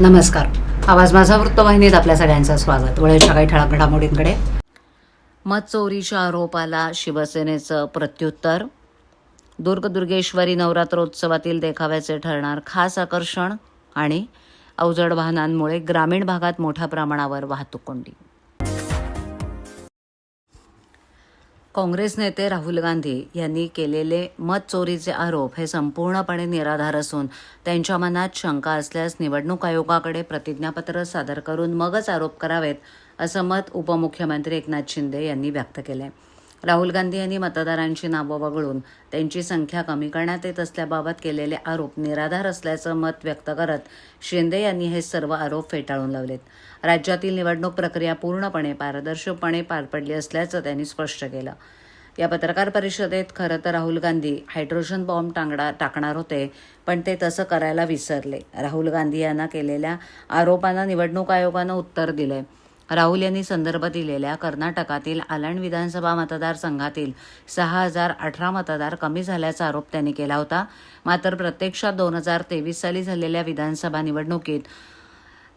नमस्कार. आवाज माझा वृत्तवाहिनीत आपल्या सगळ्यांचं स्वागत. वेळेच्या काही ठळक घडामोडींकडे मत चोरीच्या आरोपाला शिवसेनेचं प्रत्युत्तर. दुर्गदुर्गेश्वरी नवरात्रोत्सवातील देखाव्याचे ठरणार खास आकर्षण आणि अवजड वाहनांमुळे ग्रामीण भागात मोठ्या प्रमाणावर वाहतूक कोंडी. काँग्रेस नेते राहुल गांधी यांनी केलेले मत चोरीचे आरोप हे संपूर्णपणे निराधार असून त्यांच्या मनात शंका असल्यास निवडणूक आयोगाकडे प्रतिज्ञापत्र सादर करून मगच आरोप करावेत असं मत उपमुख्यमंत्री एकनाथ शिंदे यांनी व्यक्त केलं आहे राहुल गांधी यांनी मतदारांची नावं वगळून त्यांची संख्या कमी करण्यात येत असल्याबाबत केलेले आरोप निराधार असल्याचं मत व्यक्त करत शिंदे यांनी हे सर्व आरोप फेटाळून लावलेत. राज्यातील निवडणूक प्रक्रिया पूर्णपणे पारदर्शकपणे पार पडली असल्याचं त्यांनी स्पष्ट केलं. या पत्रकार परिषदेत खरं तर राहुल गांधी हायड्रोजन बॉम्ब टांगणार टाकणार होते पण ते तसं करायला विसरले. राहुल गांधी यांना केलेल्या आरोपांना निवडणूक आयोगानं उत्तर दिलंय. राहुल यांनी संदर्भ दिलेल्या कर्नाटकातील आलण विधानसभा मतदारसंघातील सहा हजार अठरा मतदार कमी झाल्याचा आरोप त्यांनी केला होता. मात्र प्रत्यक्षात दोन हजार तेवीस साली झालेल्या विधानसभा निवडणुकीत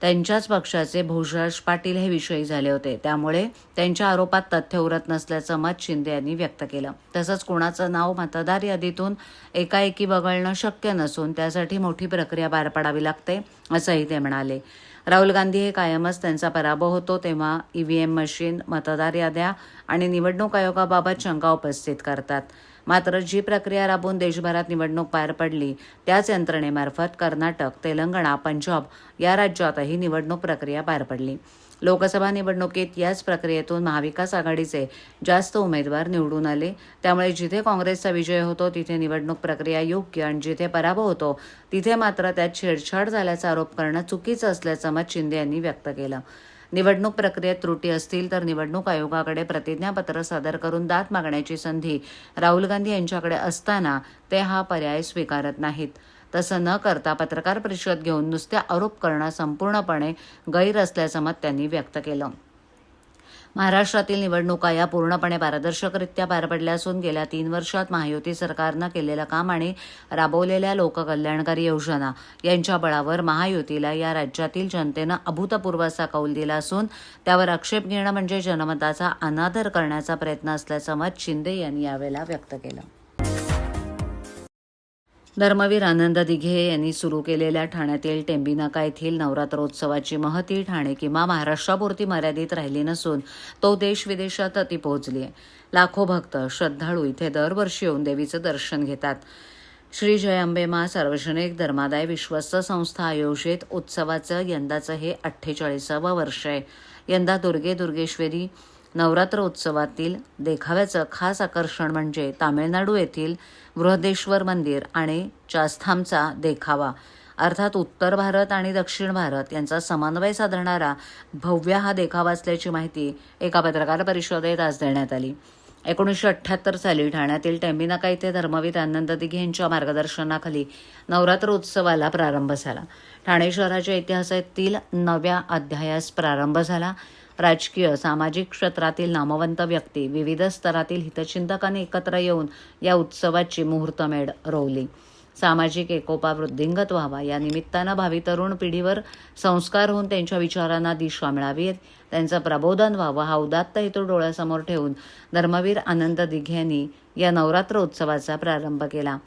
त्यांच्याच पक्षाचे भूषश पाटील हे विषयी झाले होते. त्यामुळे त्यांच्या आरोपात तथ्य उरत नसल्याचं मत शिंदे यांनी व्यक्त केलं. तसंच कोणाचं नाव मतदार यादीतून एकाएकी वगळणं शक्य नसून त्यासाठी मोठी प्रक्रिया पार पाडावी लागते असंही ते म्हणाले. राहुल गांधी हे कायमच त्यांचा पराभव होतो तेव्हा ईव्हीएम मशीन मतदार याद्या आणि निवडणूक आयोगाबाबत शंका उपस्थित करतात. मात्र जी प्रक्रिया राबवून देशभरात निवडणूक पार पडली त्याच यंत्रणेमार्फत कर्नाटक तेलंगणा पंजाब या राज्यातही निवडणूक प्रक्रिया पार पडली. लोकसभा निवडणुकीत याच प्रक्रियेतून महाविकास आघाडीचे जास्त उमेदवार निवडून आले. त्यामुळे जिथे काँग्रेसचा विजय होतो तिथे निवडणूक प्रक्रिया योग्य आणि जिथे पराभव होतो तिथे मात्र त्यात छेडछाड झाल्याचा आरोप करणं चुकीचं असल्याचं मत शिंदे यांनी व्यक्त केलं. निवडणूक प्रक्रियेत त्रुटी असतील तर निवडणूक आयोगाकडे प्रतिज्ञापत्र सादर करून दाद मागण्याची संधी राहुल गांधी यांच्याकडे असताना ते हा पर्याय स्वीकारत नाहीत. तसं न करता पत्रकार परिषद घेऊन नुसते आरोप करणं संपूर्णपणे गैर असल्याचं मत त्यांनी व्यक्त केलं. महाराष्ट्रातील निवडणुका या पूर्णपणे पारदर्शकरित्या पार पडल्या असून गेल्या तीन वर्षात महायुती सरकारनं केलेलं काम आणि राबवलेल्या लोककल्याणकारी योजना यांच्या बळावर महायुतीला या राज्यातील जनतेनं अभूतपूर्व असा कौल दिला असून त्यावर आक्षेप घेणं म्हणजे जनमताचा अनादर करण्याचा प्रयत्न असल्याचं मत शिंदे यांनी यावेळेला व्यक्त केलं. धर्मवीर आनंद दिघे यांनी सुरू केलेल्या ठाण्यातील टेंबिनाका येथील नवरात्रोत्सवाची महती ठाणे किंवा महाराष्ट्रापुरती मर्यादित राहिली नसून तो देश विदेशात ती पोहोचली आहे लाखो भक्त श्रद्धाळू इथे दरवर्षी येऊन देवीचं दर्शन घेतात. श्री जय अंबेमा सार्वजनिक धर्मादाय विश्वस्त संस्था आयोजित उत्सवाचं यंदाचं हे अठ्ठेचाळीसावं वर्ष आहे. यंदा दुर्गे दुर्गेश्वरी नवरात्र उत्सवातील देखाव्याचं खास आकर्षण म्हणजे तामिळनाडू येथील बृहदेश्वर मंदिर आणि चास्थामचा देखावा. अर्थात उत्तर भारत आणि दक्षिण भारत यांचा समन्वय साधणारा भव्य हा देखावा असल्याची माहिती एका पत्रकार परिषदेत आज देण्यात आली. एकोणीसशे अठ्ठ्याहत्तर साली ठाण्यातील टेंबिनाका इथे धर्मवीर आनंद दिघे यांच्या मार्गदर्शनाखाली नवरात्र उत्सवाला प्रारंभ झाला. ठाणे शहराच्या इतिहासातील नव्या अध्यायास प्रारंभ झाला. राजकीय सामाजिक क्षेत्रातील नामवंत व्यक्ती विविध स्तरातील हितचिंतकांनी एकत्र येऊन या उत्सवाची मुहूर्तमेढ रोवली. सामाजिक एकोपा वृद्धिंगत व्हावा या निमित्तानं भावी तरुण पिढीवर संस्कार होऊन त्यांच्या विचारांना दिशा मिळावी त्यांचं प्रबोधन व्हावं हा उदात्त हेतू डोळ्यासमोर ठेवून धर्मवीर आनंद दिघे यांनी या नवरात्र उत्सवाचा प्रारंभ केला.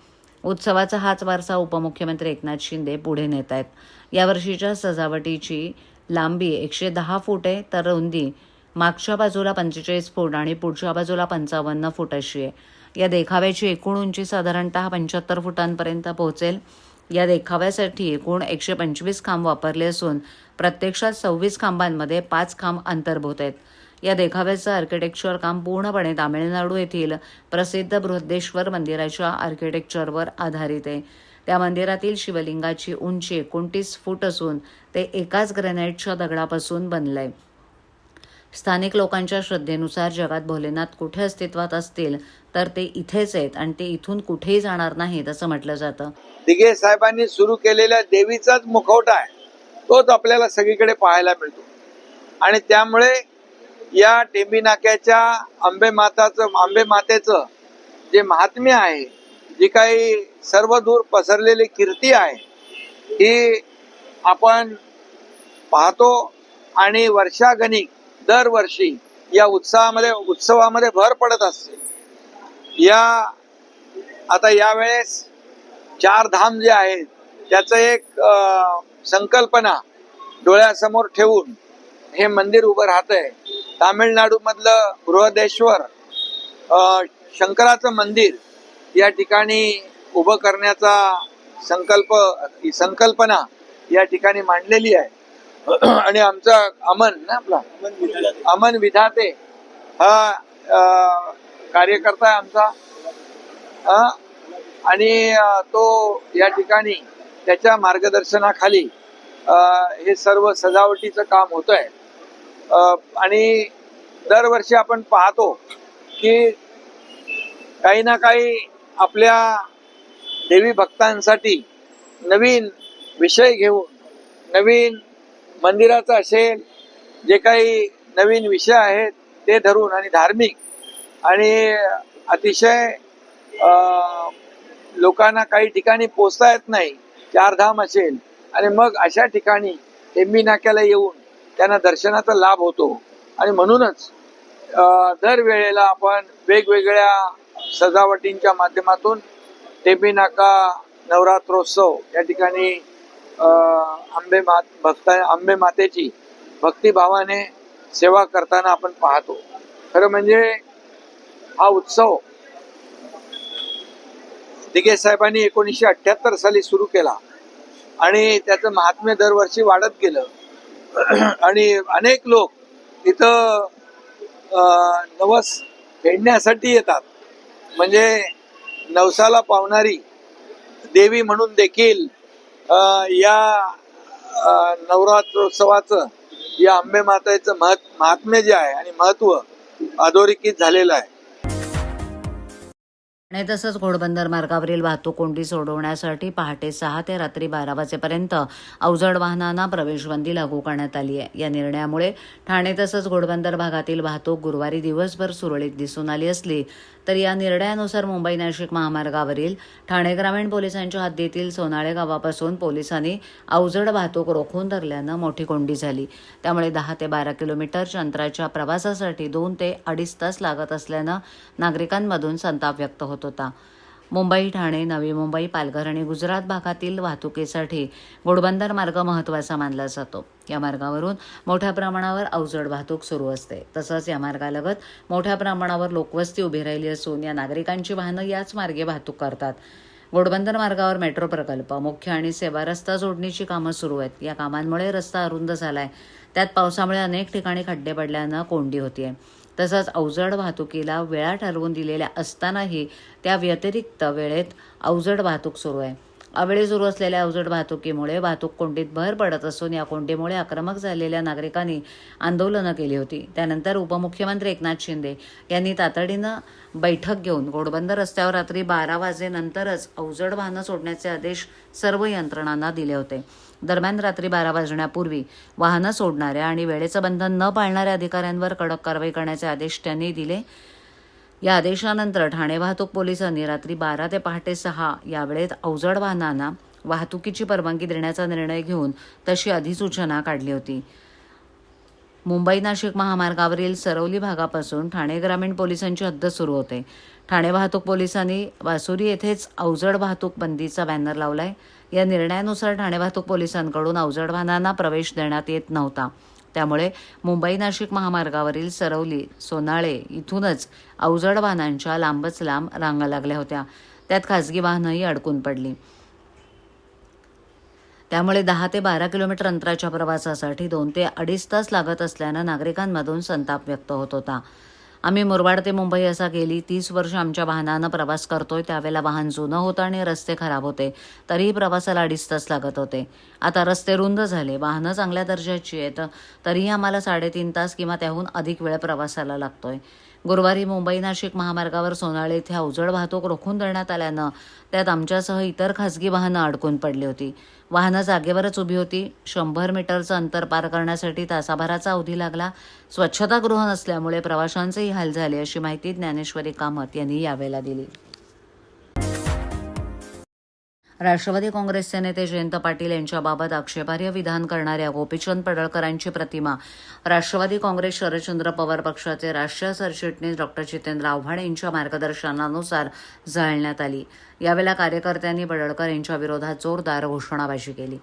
उत्सवाचा हाच वारसा उपमुख्यमंत्री एकनाथ शिंदे पुढे नेत आहेत यावर्षीच्या सजावटीची लांबी एकशे दहा फूट आहे तर रुंदी मागच्या बाजूला पंचेचाळीस फूट आणि पुढच्या बाजूला पंचावन्न फूट अशी आहे. या देखाव्याची एकूण उंची साधारणतः पंच्याहत्तर फुटांपर्यंत पोहोचेल. या देखाव्यासाठी एकूण एकशे पंचवीस खांब वापरले असून प्रत्यक्षात सव्वीस खांबांमध्ये पाच खांब अंतर्भूत आहेत. या देखाव्याचं आर्किटेक्चर काम पूर्णपणे तामिळनाडू येथील प्रसिद्ध बृहदेश्वर मंदिराच्या आर्किटेक्चरवर आधारित आहे. त्या मंदिरातील शिवलिंगाची उंची एकोणतीस फूट असून ते एकाच ग्रॅनाईटच्या दगडापासून बनलंय. स्थानिक लोकांच्या श्रद्धेनुसार जगात भोलेनाथ कुठे अस्तित्वात असतील तर ते इथेच आहेत आणि ते इथून कुठेही जाणार नाहीत असं म्हटलं जातं. दिघे साहेबांनी सुरू केलेल्या देवीचाच मुखवटा आहे. तोच आपल्याला सगळीकडे पाहायला मिळतो. आणि त्यामुळे या टेंबी नाक्याच्या आंबे माताचं आंबे मातेचं जे महात्म्य आहे जी काही सर्व दूर पसरलेली कीर्ती आहे ही आपण पाहतो आणि वर्षागणिक दरवर्षी या उत्सवामध्ये उत्सवामध्ये भर पडत असते. या आता यावेळेस चार धाम जे आहेत त्याचं एक संकल्पना डोळ्यासमोर ठेवून हे मंदिर उभं राहतंय. तामिळनाडूमधलं बृहदेश्वर अं, शंकराचं मंदिर या ठिकाणी उभं करण्याचा संकल्प संकल्पना या ठिकाणी मांडलेली आहे. आणि आमचा अमन ना आपला? अमन विधाते हा कार्यकर्ता आहे आमचा. आणि तो या ठिकाणी त्याच्या मार्गदर्शनाखाली हे सर्व सजावटीचं काम होत आहे आणि दरवर्षी आपण पाहतो की काही ना काही आपल्या देवी भक्तांसाठी नवीन विषय घेऊन नवीन मंदिराचं असेल जे काही नवीन विषय आहेत ते धरून आणि धार्मिक आणि अतिशय लोकांना काही ठिकाणी पोचता येत नाही चारधाम असेल आणि मग अशा ठिकाणी एम्बी नाक्याला येऊन त्यांना दर्शनाचा लाभ होतो. आणि म्हणूनच दर वेळेला आपण वेगवेगळ्या सजावटींच्या माध्यमातून टेबी नाका नवरात्रोत्सव. या ठिकाणी आंबे मात भक्ता आंबे मातेची भक्तिभावाने सेवा करताना आपण पाहतो. खरं म्हणजे हा उत्सव दिगे साहेबांनी एकोणीसशे अठ्ठ्याहत्तर साली सुरू केला आणि त्याचं महात्म्य दरवर्षी वाढत गेलं. आणि अनेक लोक तिथं नवस फेडण्यासाठी येतात. म्हणजे नवसाला पावणारी देवी म्हणून देखील या नवरात्रोत्सवाचं या आंबे मातेचं महत् महात्म्य जे आहे आणि महत्त्व अधोरेखित झालेलं आहे. आणि तसंच घोडबंदर मार्गावरील वाहतूक कोंडी सोडवण्यासाठी पहाटे सहा ते रात्री बारा वाजेपर्यंत अवजड वाहनांना प्रवेशबंदी लागू करण्यात आली आहे. या निर्णयामुळे ठाणे तसंच घोडबंदर भागातील वाहतूक गुरुवारी दिवसभर सुरळीत दिसून आली असली तर या निर्णयानुसार मुंबई नाशिक महामार्गावरील ठाणे ग्रामीण पोलिसांच्या हद्दीतील सोनाळे गावापासून पोलिसांनी अवजड वाहतूक रोखून धरल्यानं मोठी कोंडी झाली. त्यामुळे दहा ते बारा किलोमीटरच्या अंतराच्या प्रवासासाठी दोन ते अडीच तास लागत असल्यानं नागरिकांमधून संताप व्यक्त होत होता. मुंबई ठाणे नवी मुंबई पालघर आणि गुजरात भागातील वाहतुकीसाठी घोडबंदर मार्ग महत्त्वाचा मानला जातो. या मार्गावरून मोठ्या प्रमाणावर अवजड वाहतूक सुरू असते. तसंच या मार्गालगत मोठ्या प्रमाणावर लोकवस्ती उभी राहिली असून या नागरिकांची वाहनं याच मार्गे वाहतूक करतात. घोडबंदर मार्गावर मेट्रो प्रकल्प मुख्य आणि सेवा रस्ता जोडणीची कामं सुरू आहेत. या कामांमुळे रस्ता अरुंद झालाय. त्यात पावसामुळे अनेक ठिकाणी खड्डे पडल्यानं कोंडी होतीये. तसंच अवजड वाहतुकीला वेळा ठरवून दिलेल्या असतानाही त्या व्यतिरिक्त वेळेत अवजड वाहतूक सुरू आहे. अवेळी सुरू असलेल्या अवजड वाहतुकीमुळे वाहतूक कोंडीत भर पडत असून या कोंडीमुळे आक्रमक झालेल्या नागरिकांनी आंदोलनं केली होती. त्यानंतर उपमुख्यमंत्री एकनाथ शिंदे यांनी तातडीनं बैठक घेऊन घोडबंदर रस्त्यावर रात्री बारा वाजेनंतरच अवजड वाहनं सोडण्याचे आदेश सर्व यंत्रणांना दिले होते. दरम्यान रात्री बारा वाजण्यापूर्वी वाहनं सोडणाऱ्या आणि वेळेचं बंधन न पाळणाऱ्या अधिकाऱ्यांवर कडक कारवाई करण्याचे आदेश त्यांनी दिले. या आदेशानंतर ठाणे वाहतूक पोलिसांनी रात्री बारा ते पहाटे सहा या वेळेत अवजड वाहनांना वाहतुकीची परवानगी देण्याचा निर्णय घेऊन तशी अधिसूचना काढली होती. मुंबई नाशिक महामार्गावरील सरवली भागापासून ठाणे ग्रामीण पोलिसांची हद्द सुरू होते. ठाणे वाहतूक पोलिसांनी वासुरी येथेच अवजड वाहतूक बंदीचा बॅनर लावलाय. या निर्णयानुसार ठाणे वाहतूक पोलिसांकडून अवजड वाहनांना प्रवेश देण्यात येत नव्हता. त्यामुळे मुंबई नाशिक महामार्गावरील सरवली सोनाळे इथूनच अवजड वाहनांच्या लांबच लांब रांगा लागल्या होत्या. त्यात खासगी वाहनंही अडकून पडली. त्यामुळे दहा ते बारा किलोमीटर अंतराच्या प्रवासासाठी दोन ते अडीच तास लागत असल्यानं नागरिकांमधून संताप व्यक्त होत होता. आम्ही मुरबाड ते मुंबई असा गेली तीस वर्ष आमच्या वाहनानं प्रवास करतोय त्यावेळेला वाहन जुनं होतं आणि रस्ते खराब होते. तरीही प्रवासाला अडीच तास लागत होते. आता रस्ते रुंद झाले वाहनं चांगल्या दर्जाची आहेत तरीही आम्हाला साडेतीन तास किंवा त्याहून अधिक वेळ प्रवासाला लागतोय. गुरुवारी मुंबई नाशिक महामार्गावर सोनाळे इथे अवजड वाहतूक रोखून धरण्यात आल्यानं त्यात आमच्यासह इतर खासगी वाहनं अडकून पडली होती. वाहनं जागेवरच उभी होती. शंभर मीटरचं अंतर पार करण्यासाठी तासाभराचा अवधी लागला. स्वच्छतागृह नसल्यामुळे प्रवाशांचेही हाल झाले अशी माहिती ज्ञानेश्वरी कामत यांनी यावेळेला दिली. राष्ट्रवादी काँग्रेसचे नेते जयंत पाटील यांच्याबाबत आक्षेपार्ह विधान करणाऱ्या गोपीचंद पडळकरांची प्रतिमा राष्ट्रवादी काँग्रेस शरदचंद्र पवार पक्षाचे राष्ट्रीय सरचिटणीस डॉक्टर जितेंद्र आव्हाड यांच्या मार्गदर्शनानुसार जाळण्यात आली. यावेळेला कार्यकर्त्यांनी पडळकर यांच्या विरोधात जोरदार घोषणाबाजी केली.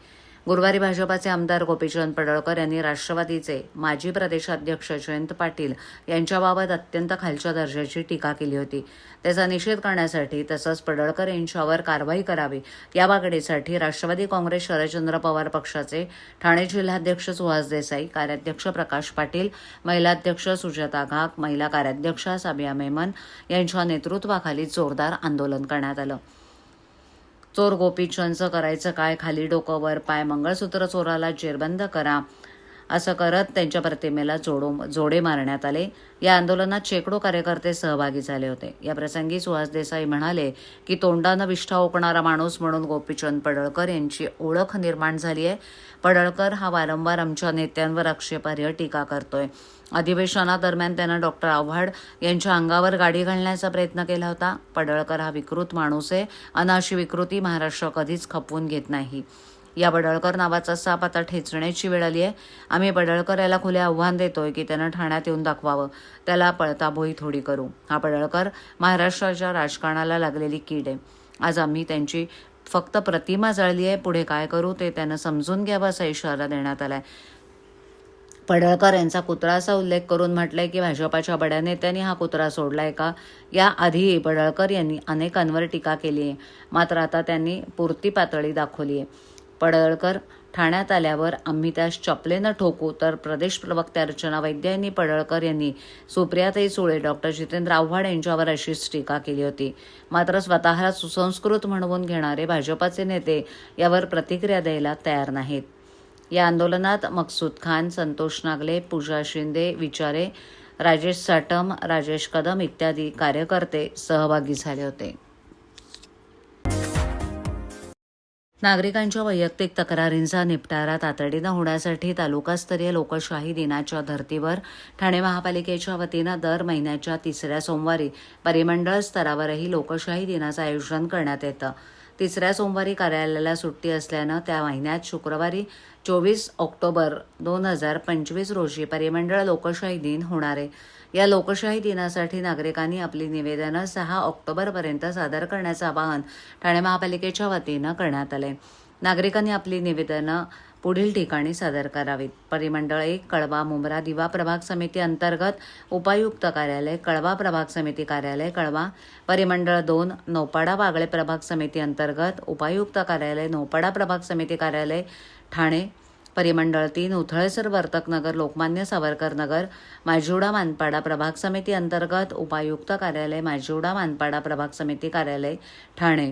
गुरुवारी भाजपाचे आमदार गोपीचंद पडळकर यांनी राष्ट्रवादीचे माजी प्रदेशाध्यक्ष जयंत पाटील यांच्याबाबत अत्यंत खालच्या दर्जाची टीका केली होती. त्याचा निषेध करण्यासाठी तसंच पडळकर यांच्यावर कारवाई करावी या मागणीसाठी राष्ट्रवादी काँग्रेस शरदचंद्र पवार पक्षाचे ठाणे जिल्हाध्यक्ष सुहास देसाई कार्याध्यक्ष प्रकाश पाटील महिलाध्यक्ष सुजाता घाक महिला कार्याध्यक्षा साबिया मेमन यांच्या नेतृत्वाखाली जोरदार आंदोलन करण्यात आलं. चोर गोपीचंदचं करायचं काय खाली डोकं वर पाय मंगळसूत्र चोराला जेरबंद करा. असं करत त्यांच्या प्रतिमेला जोडो जोडे मारण्यात आले. या आंदोलनात शेकडो कार्यकर्ते सहभागी झाले होते. या प्रसंगी सुहास देसाई म्हणाले की तोंडानं विष्ठा ओकणारा माणूस म्हणून गोपीचंद पडळकर यांची ओळख निर्माण झाली आहे पडळकर हा वारंवार आमच्या नेत्यांवर आक्षेपार्ह टीका करतोय. अधिवेशनादरम्यान त्यानं डॉक्टर आव्हाड यांच्या अंगावर गाडी घालण्याचा प्रयत्न केला होता. पडळकर हा विकृत माणूस आहे. अनाशी विकृती महाराष्ट्र कधीच खपवून घेत नाही. या पडळकर नावाचा साप आता ठेचण्याची वेळ आली आहे. आम्ही पडळकर याला खुले आव्हान देतोय की त्यानं ठाण्यात येऊन दाखवावं. त्याला पळताभोई थोडी करू. हा पडळकर महाराष्ट्राच्या राजकारणाला लागलेली कीड आहे. आज आम्ही त्यांची फक्त प्रतिमा जळली आहे. पुढे काय करू ते त्यानं समजून घ्यावं असा इशारा देण्यात आला आहे पडळकर यांचा कुत्रा असा उल्लेख करून म्हटलंय की भाजपाच्या बड्या नेत्यांनी हा कुत्रा सोडलाय का? याआधी पडळकर यांनी अनेकांवर टीका केली आहे. मात्र आता त्यांनी पुरती पातळी दाखवली आहे. पडळकर ठाण्यात आल्यावर आम्ही त्यास चपलेनं ठोकू तर प्रदेश प्रवक्त्या अर्चना वैद्य यांनी पडळकर यांनी सुप्रियाताई सुळे डॉक्टर जितेंद्र आव्हाड यांच्यावर अशीच टीका केली होती. मात्र स्वतःला सुसंस्कृत म्हणवून घेणारे भाजपाचे नेते यावर प्रतिक्रिया द्यायला तयार नाहीत. या आंदोलनात मकसूद खान संतोष नागले पूजा शिंदे विचारे राजेश साटम राजेश कदम इत्यादी कार्यकर्ते सहभागी झाले होते. नागरिकांच्या वैयक्तिक तक्रारींचा निपटारा तातडीनं होण्यासाठी तालुकास्तरीय लोकशाही दिनाच्या धर्तीवर ठाणे महापालिकेच्या वतीनं दर महिन्याच्या तिसऱ्या सोमवारी परिमंडळ स्तरावरही लोकशाही दिनाचं आयोजन करण्यात येतं. तिसऱ्या सोमवारी कार्यालयाला सुट्टी असल्यानं त्या महिन्यात शुक्रवारी चोवीस ऑक्टोबर दोन हजार पंचवीस रोजी परिमंडळ लोकशाही दिन होणार आहे. या लोकशाही दिनासाठी नागरिकांनी आपली निवेदनं सहा ऑक्टोबरपर्यंत सादर करण्याचं आवाहन ठाणे महापालिकेच्या वतीनं करण्यात आले नागरिकांनी आपली निवेदनं पुढील ठिकाणी सादर करावीत. परिमंडळ एक कळवा मुंब्रा दिवा प्रभाग समिती अंतर्गत उपायुक्त कार्यालय कळवा प्रभाग समिती कार्यालय कळवा परिमंडळ दोन नौपाडा वागळे प्रभाग समिती अंतर्गत उपायुक्त कार्यालय नौपाडा प्रभाग समिती कार्यालय ठाणे परिमंडळ तीन उथळेसर वर्तकनगर लोकमान्य सावरकर नगर माजिवडा मानपाडा प्रभाग समिती अंतर्गत उपायुक्त कार्यालय माजिवडा मानपाडा प्रभाग समिती कार्यालय ठाणे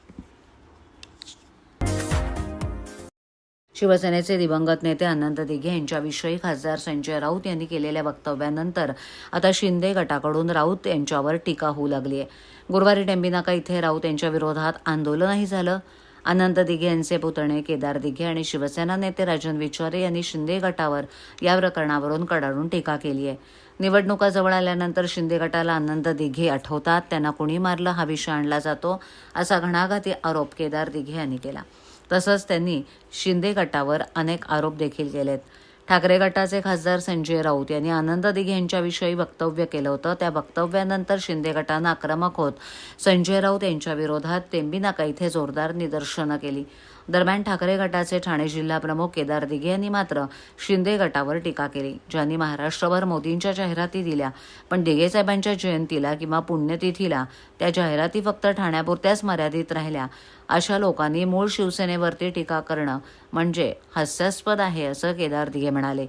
शिवसेनेचे दिवंगत नेते अनंत दिघे यांच्याविषयी खासदार संजय राऊत यांनी केलेल्या वक्तव्यानंतर आता शिंदे गटाकडून राऊत यांच्यावर टीका होऊ लागली आहे. गुरुवारी टेंबिनाका इथे राऊत यांच्या विरोधात आंदोलनही झालं. अनंत दिघे यांचे पुतणे केदार दिघे आणि शिवसेना नेते राजन विचारे यांनी शिंदे गटावर या प्रकरणावरून कडाडून टीका केली आहे. निवडणुका जवळ आल्यानंतर शिंदे गटाला आनंद दिघे आठवतात त्यांना कुणी मारलं हा विषय आणला जातो असा घणाघाती आरोप केदार दिघे यांनी केला. तसंच त्यांनी शिंदे गटावर अनेक आरोप देखील केलेत. ठाकरे गटाचे खासदार संजय राऊत यांनी आनंद दिघे यांच्याविषयी वक्तव्य केलं होतं. त्या वक्तव्यानंतर शिंदे गटानं आक्रमक होत संजय राऊत यांच्या विरोधात इथे जोरदार निदर्शनं केली. दरम्यान ठाकरे गटाचे ठाणे जिल्हा प्रमुख केदार दिघे यांनी मात्र शिंदे गटावर टीका केली ज्यांनी महाराष्ट्रभर मोदींच्या जाहिराती दिल्या. पण दिघे साहेबांच्या जयंतीला किंवा पुण्यतिथीला त्या जाहिराती फक्त ठाण्यापुरत्याच मर्यादित राहिल्या. अशा लोकांनी मूळ शिवसेनेवरती टीका करणं म्हणजे हास्यास्पद आहे असं केदार दिघे म्हणाले.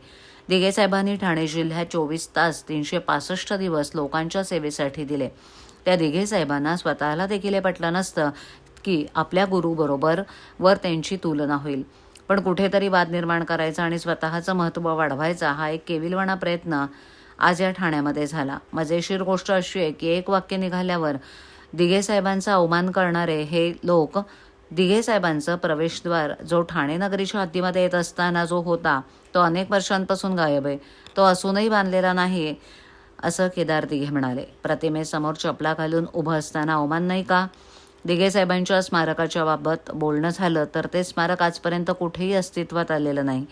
दिघे साहेबांनी ठाणे जिल्ह्यात चोवीस तास तीनशे पासष्ट दिवस लोकांच्या सेवेसाठी दिले. त्या दिघे साहेबांना स्वतःला देखील हे पटलं नसतं की आपल्या गुरुबरोबर वर त्यांची तुलना होईल. पण कुठेतरी वाद निर्माण करायचा आणि स्वतःचं महत्त्व वाढवायचा हा एक केविलवाणा प्रयत्न आज या ठाण्यामध्ये झाला. मजेशीर गोष्ट अशी आहे की एक वाक्य निघाल्यावर दिघे साहेबांचा अवमान करणारे हे लोक दिघे साहेबांचं प्रवेशद्वार जो ठाणे नगरीच्या हद्दीमध्ये येत असताना जो होता तो अनेक वर्षांपासून गायब आहे. तो असूनही बांधलेला नाही असं केदार दिघे म्हणाले. प्रतिमेसमोर चपला घालून उभं असताना अवमान नाही का? दिघे साहेबांच्या स्मारकाच्या बाबत बोलणं झालं तर ते स्मारक आजपर्यंत कुठेही अस्तित्वात आलेलं नाही.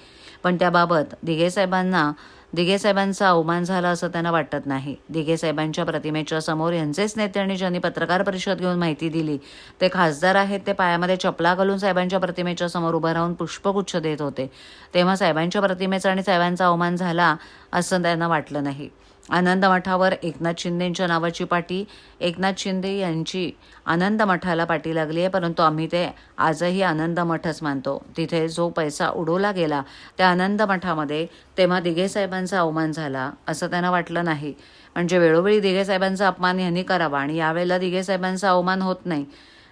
पण त्याबाबत दिघे साहेबांना दिघे साहेबांचा अवमान झाला असं त्यांना वाटत नाही. दिघे साहेबांच्या प्रतिमेच्या समोर यांचेच नेते आणि ज्यांनी पत्रकार परिषद घेऊन माहिती दिली ते खासदार आहेत ते पायामध्ये चपला घालून साहेबांच्या प्रतिमेच्या समोर उभं राहून पुष्पगुच्छ देत होते. तेव्हा साहेबांच्या प्रतिमेचा आणि साहेबांचा अवमान झाला असं त्यांना वाटलं नाही. आनंद मठावर एकनाथ शिंदेंच्या नावाची पाटी एकनाथ शिंदे यांची आनंद मठाला पाठी लागली आहे परंतु आम्ही ते आजही आनंद मठच मानतो. तिथे जो पैसा उडवला गेला त्या आनंद मठामध्ये तेव्हा दिघे साहेबांचा अवमान झाला असं त्यांना वाटलं नाही. म्हणजे वेळोवेळी दिघे साहेबांचा अपमान यांनी करावा आणि यावेळेला दिघे साहेबांचा अवमान होत नाही.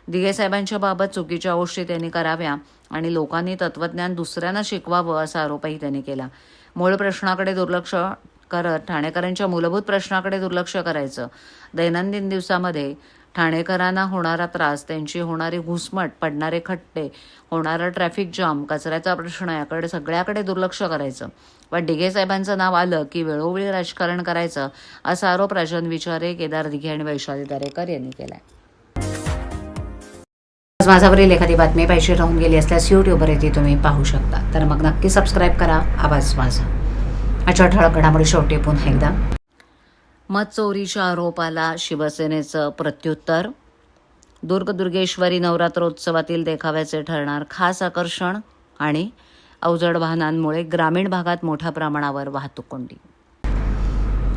दिघे साहेबांच्या बाबत चुकीच्या गोष्टी त्यांनी कराव्या आणि लोकांनी तत्वज्ञान दुसऱ्यांना शिकवावं असा आरोपही त्यांनी केला. मूळ प्रश्नाकडे दुर्लक्ष करत ठाणेकरांच्या मूलभूत प्रश्नाकडे दुर्लक्ष करायचं. दैनंदिन दिवसामध्ये ठाणेकरांना होणारा त्रास त्यांची होणारी घुसमट पडणारे खट्टे होणारा ट्रॅफिक जाम कचऱ्याचा प्रश्न याकडे सगळ्याकडे दुर्लक्ष करायचं. पण दिघे साहेबांचं नाव आलं की वेळोवेळी राजकारण करायचं असा आरोप राजन विचारे केदार दिघे आणि वैशाली दरेकर यांनी केलाय. आज माझ्यावरील एखादी बातमी पाहिजे राहून गेली असल्यास यूट्यूबवर ती तुम्ही पाहू शकता. तर मग नक्की सबस्क्राईब करा. आवाज माझा. आजच्या ठळक घडामोडी शेवटी पुन्हा एकदा. मत चोरीच्या आरोपाला शिवसेनेचं प्रत्युत्तर. दुर्गदुर्गेश्वरी नवरात्रोत्सवातील देखाव्याचे ठरणार खास आकर्षण आणि अवजड वाहनांमुळे ग्रामीण भागात मोठ्या प्रमाणावर वाहतूक कोंडी.